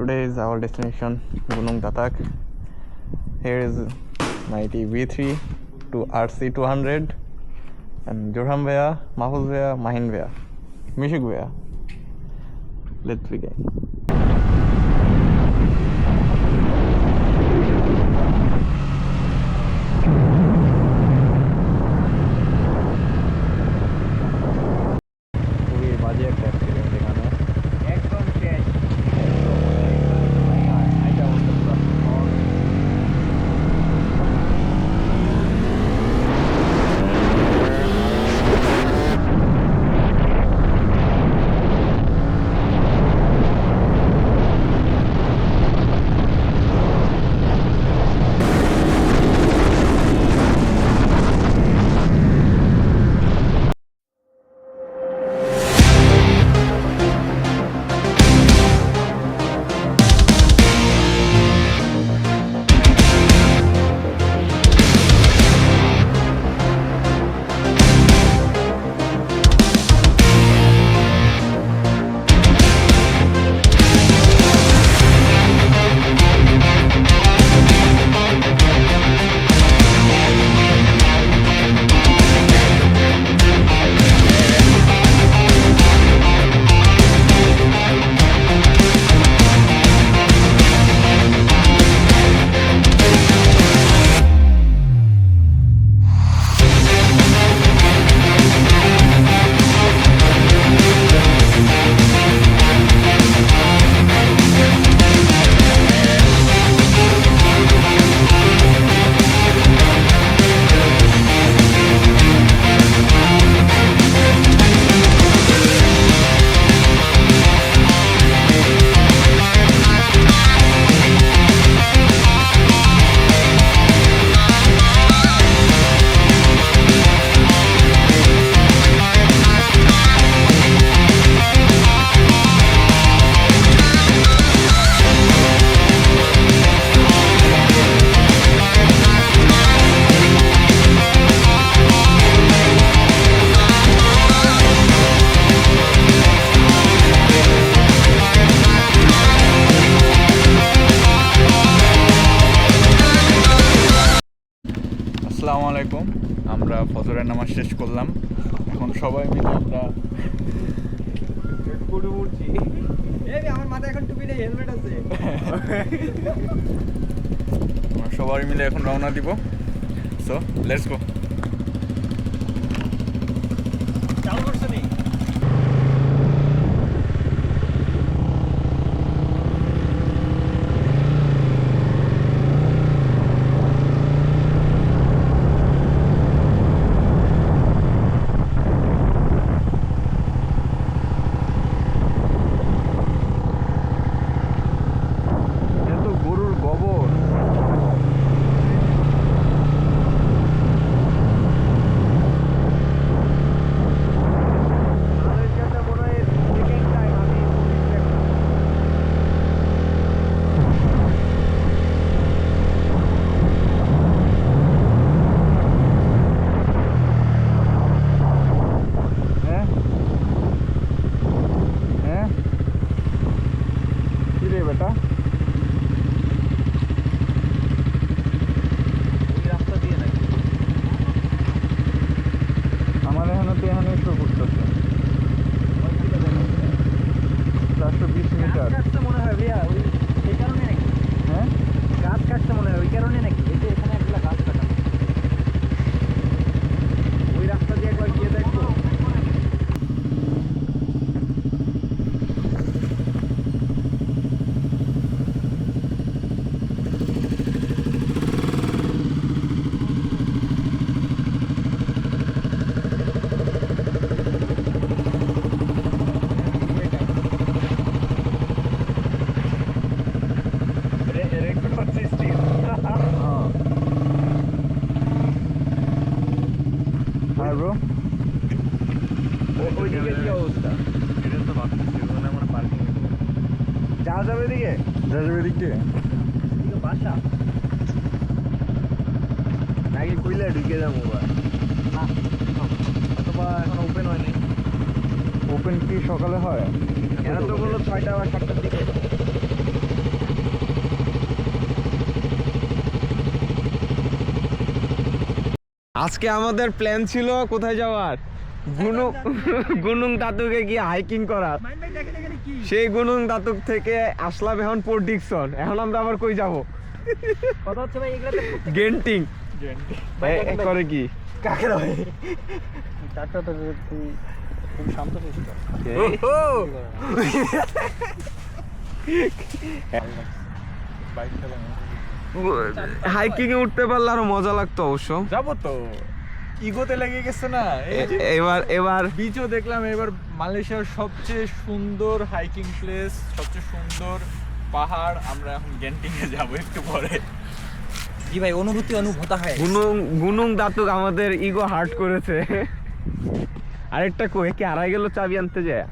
Today is our destination Gunung Datak. Here is Mighty V3 to RC200 and Jurham Vea, Mahfuz Vea, Mahin Vea, Mishuk Vea. Let's begin. আসসালামু আলাইকুম। আমরা ফজরের নামাজ শেষ করলাম। এখন সবাই মিলে আমরা সবাই মিলে এখন রওনা দিব। সো লেটস গো চালু করছে নেই দিলাম ওবার অথবা সকালে হয়? আজকে আমাদের প্ল্যান ছিল কোথায় যাওয়ার? গুনুং গুনুং দাতুকে গিয়ে হাইকিং করার। সেই গুনুং দাতুক থেকে আসলাম এখন পোর্ট ডিকসন এখন আমরা আবার কই যাব? কথা গেন্টিং করে কি? কাকের ভাই কাকটা তো তুই খুব শান্ত শিষ্ট হাইকিং এ উঠতে পারলে আরও মজা লাগতো অবশ্য। যাব তো। ইগোতে লেগে গেছে না? এই যে এবার এবার। বিচও দেখলাম এবার মালয়েশিয়ার সবচেয়ে সুন্দর হাইকিং প্লেস সবচেয়ে সুন্দর পাহাড়। আমরা এখন গ্যান্টিং এ যাব একটু পরে। জি ভাই, অনুভূতি, অনুভূত হয় গুনুং গুনুং দাতুক আমাদের ইগো হার্ট করেছে। আরেকটা কয়ে কি হারাই গেল চাবি আনতে যায়?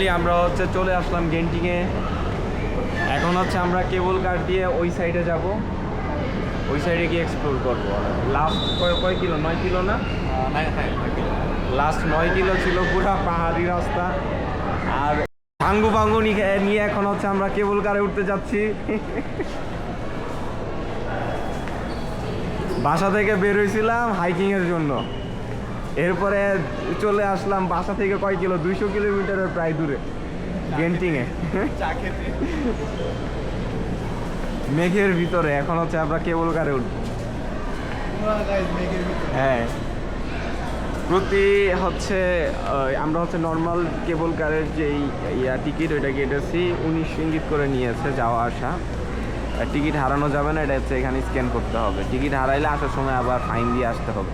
ফাইনালি আমরা হচ্ছে চলে আসলাম গেন্টিংয়ে এখন হচ্ছে আমরা কেবল কার দিয়ে ওই সাইডে যাব। ওই সাইডে গিয়ে এক্সপ্লোর করব। লাস্ট কয় কয় কিলো? নয় কিলো না? লাস্ট নয় কিলো। ছিল পুরা পাহাড়ি রাস্তা। আর ভাঙ্গু ভাঙ্গু নিয়ে এখন হচ্ছে আমরা কেবল কারে উঠতে যাচ্ছি। বাসা থেকে বের হয়েছিলাম হাইকিংয়ের জন্য। এরপরে চলে আসলাম বাসা থেকে কয় কিলো? দুইশো কিলোমিটারের প্রায় দূরে গেন্টিংয়ে মেঘের ভিতরে এখন হচ্ছে আমরা কেবল কারে উঠবো। হ্যাঁ। প্রতি হচ্ছে আমরা হচ্ছে নর্মাল কেবল কারের যেই ইয়া টিকিট ওইটা কেটেছি। উনিশ ইঙ্গিত করে নিয়েছে যাওয়া আসা। টিকিট হারানো যাবে না এটা হচ্ছে এখানে স্ক্যান করতে হবে। টিকিট হারাইলে আসার সময় আবার ফাইন দিয়ে আসতে হবে।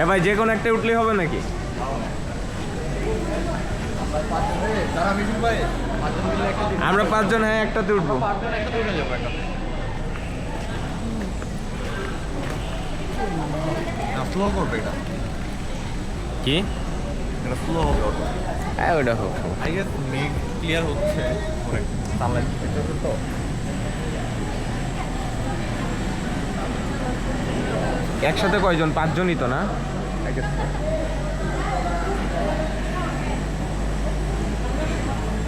এ ভাই যে কোনো একটা উঠলেই হবে নাকি? আমরা পাঁচজন হ্যাঁ একটাতে উঠবো। করবে এটা। কি? এটা স্লো হবে হ্যাঁ ওটা হোক আই গেস মেঘ ক্লিয়ার হচ্ছে পরে সানলাইট তো। একসাথে কয়জন? পাঁচজনই তো না?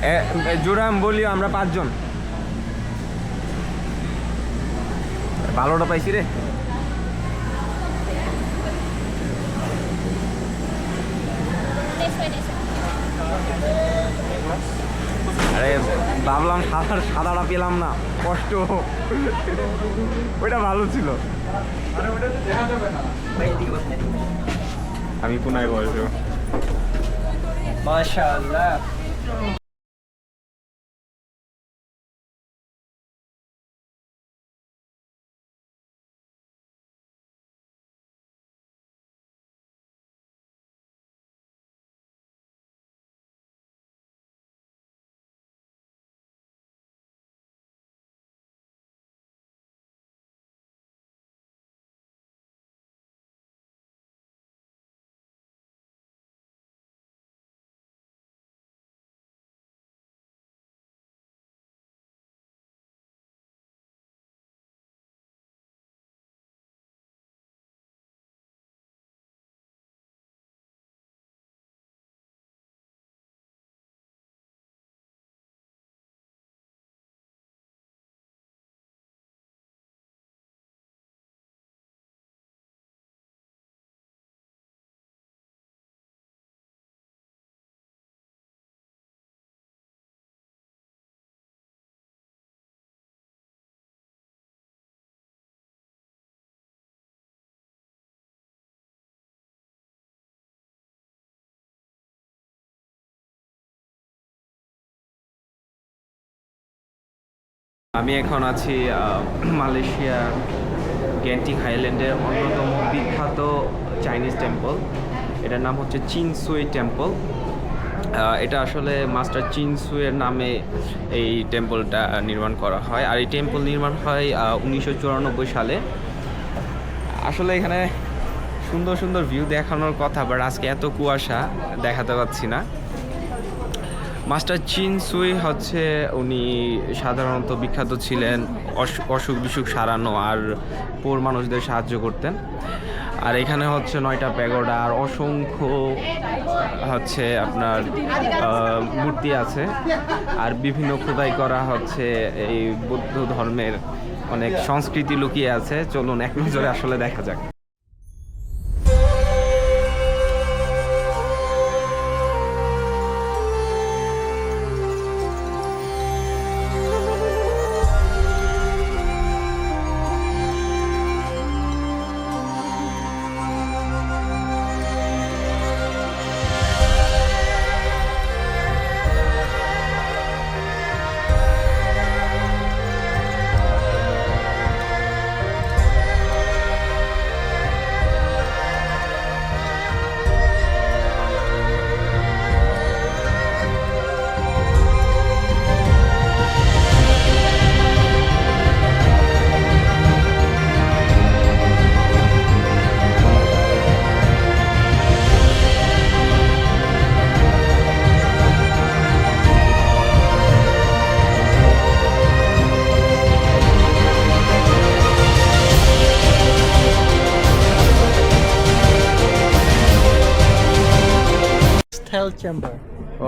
এ- এ, জোরাম বলি আমরা পাঁচজন। ভালোটা পাইছি রে। আরে ভাবলাম সাদা সাদাটা পেলাম না কষ্ট। ওইটা ভালো ছিল। আমি পুনায় বলছো মাশাআল্লাহ। আমি এখন আছি মালয়েশিয়ার গ্যান্টিং হাইল্যান্ডের অন্যতম বিখ্যাত চাইনিজ টেম্পল। এটার নাম হচ্ছে চিনসুই টেম্পল। এটা আসলে মাস্টার চিনসুয়ের নামে এই টেম্পলটা নির্মাণ করা হয়। আর এই টেম্পল নির্মাণ হয় উনিশশো চুরানব্বই সালে। আসলে এখানে সুন্দর সুন্দর ভিউ দেখানোর কথা, বাট আজকে এত কুয়াশা দেখাতে পাচ্ছি না। মাস্টার চিন সুই হচ্ছে উনি সাধারণত বিখ্যাত ছিলেন অস- অসুখ বিসুখ সারানো আর পোর মানুষদের সাহায্য করতেন। আর এখানে হচ্ছে নয়টা প্যাগোডা, আর অসংখ্য হচ্ছে আপনার মূর্তি আছে। আর বিভিন্ন খোদাই করা হচ্ছে এই বৌদ্ধ ধর্মের অনেক সংস্কৃতি লুকিয়ে আছে। চলুন, এক নজরে আসলে দেখা যাক।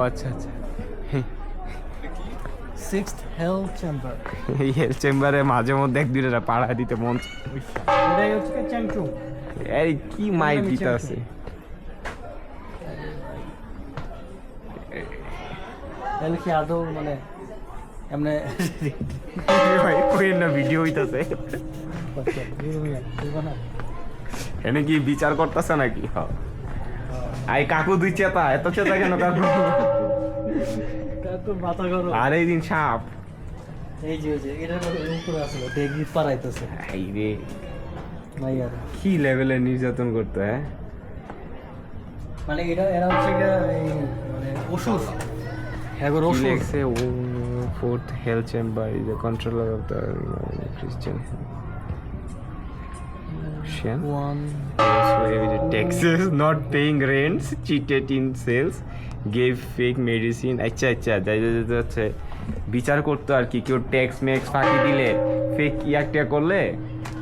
আচ্ছা আচ্ছা। Sixth Hell Chamber. এই হেলথ চেম্বারে মাঝে মধ্যে এক দুইটা পাড়া দিতে মন এটাই হচ্ছে চ্যাংচুং। এই কি মাই দিতে আছে তাহলে কি আদৌ মানে এমনি না ভিডিও হইতাছে? এনে কি বিচার করতেছে নাকি? আই কাকু দুই চেতা এত চেতা কেন কাকু? মাথা গরম। আর এই দিন সাপ। এই যে এই যে এটার উপরে আসলে পারাইতেছে এই রে। কি লেভেলের নির্যাতন করতে হ্যাঁ? মানে এটা এরা হচ্ছে মানে ওষুধ লেখছে Christian. One So taxes, not paying rents, cheated in sales, gave fake medicine. আচ্ছা আচ্ছা হচ্ছে বিচার করতো আর কি কেউ ট্যাক্স ম্যাক্স ফাঁকি দিলে ফেক ইয়াকটা করলে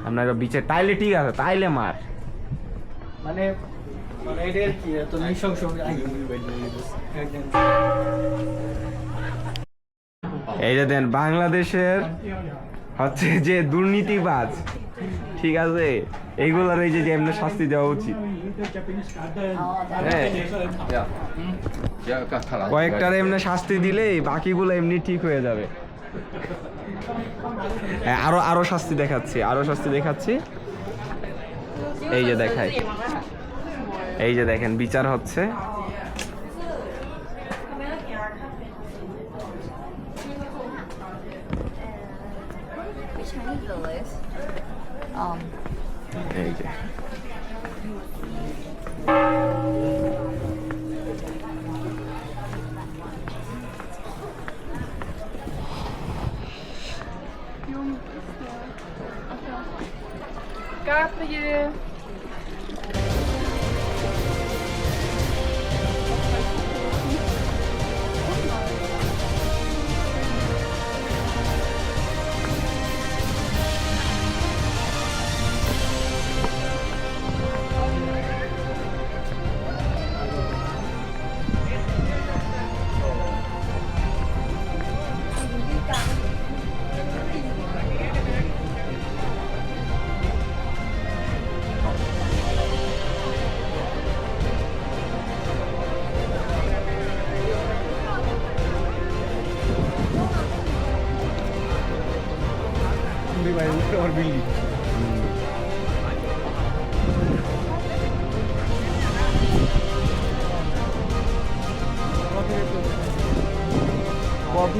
আপনার বিচার তাইলে ঠিক আছে তাইলে মার মানে মানে এই যে দেন বাংলাদেশের হচ্ছে যে দুর্নীতিবাজ ঠিক আছে? এইগুলোর এই যে এমনি শাস্তি দেওয়া উচিত। হ্যাঁ। কয়েকটার এমনি শাস্তি দিলেই বাকিগুলো এমনি ঠিক হয়ে যাবে। হ্যাঁ, আরও আরও শাস্তি দেখাচ্ছি আরও শাস্তি দেখাচ্ছি। এই যে দেখাই। এই যে দেখেন বিচার হচ্ছে।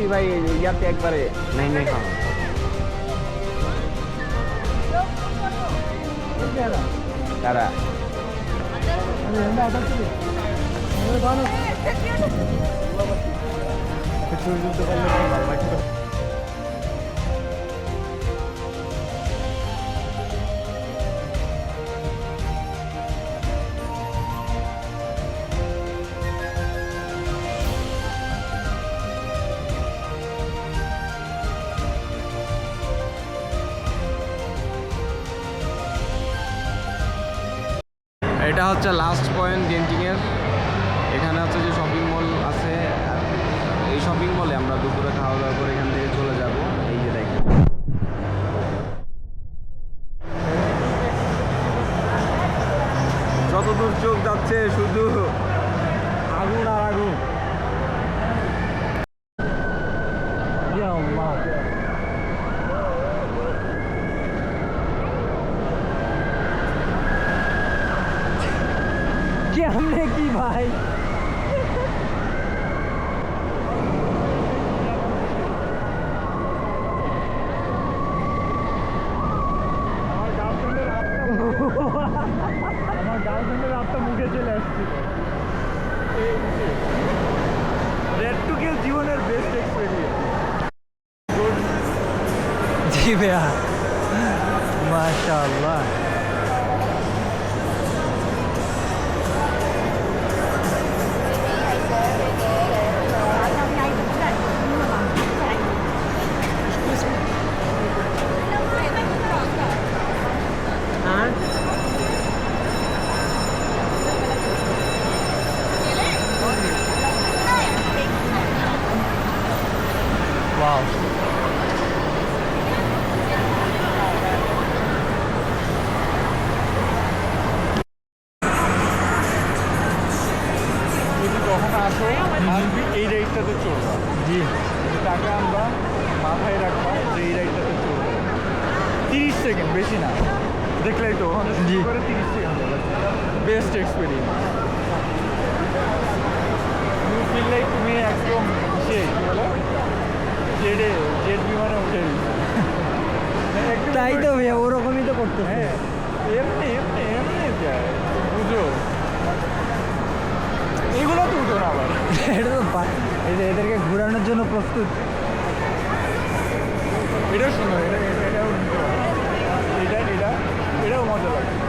কফি ভাই ইয়াতে একবারে নাই নাই খাওয়া তারা এটা হচ্ছে লাস্ট পয়েন্ট গেন্টিংয়ের এখানে হচ্ছে যে শপিং মল আছে। এই শপিং মলে আমরা দুপুরে খাওয়া দাওয়া করে এখান থেকে চলে যাব। এই যে দেখেন। যতদূর চোখ যাচ্ছে, শুধু কেমনে কি ভাই আমার মুখে চলে আসছিল রেড টু জীবনের মাশাআল্লাহ জেডে জেড বিমানে উঠে তাই তো ভাইয়া ওরকমই তো করতে হ্যাঁ এমনি এমনি এমনি বুঝো? এগুলো তো উঠো না আবার। এটা তো এদেরকে ঘোরানোর জন্য প্রস্তুত। এটা সুন্দর এটা এটা এটা এটাও মজা লাগে।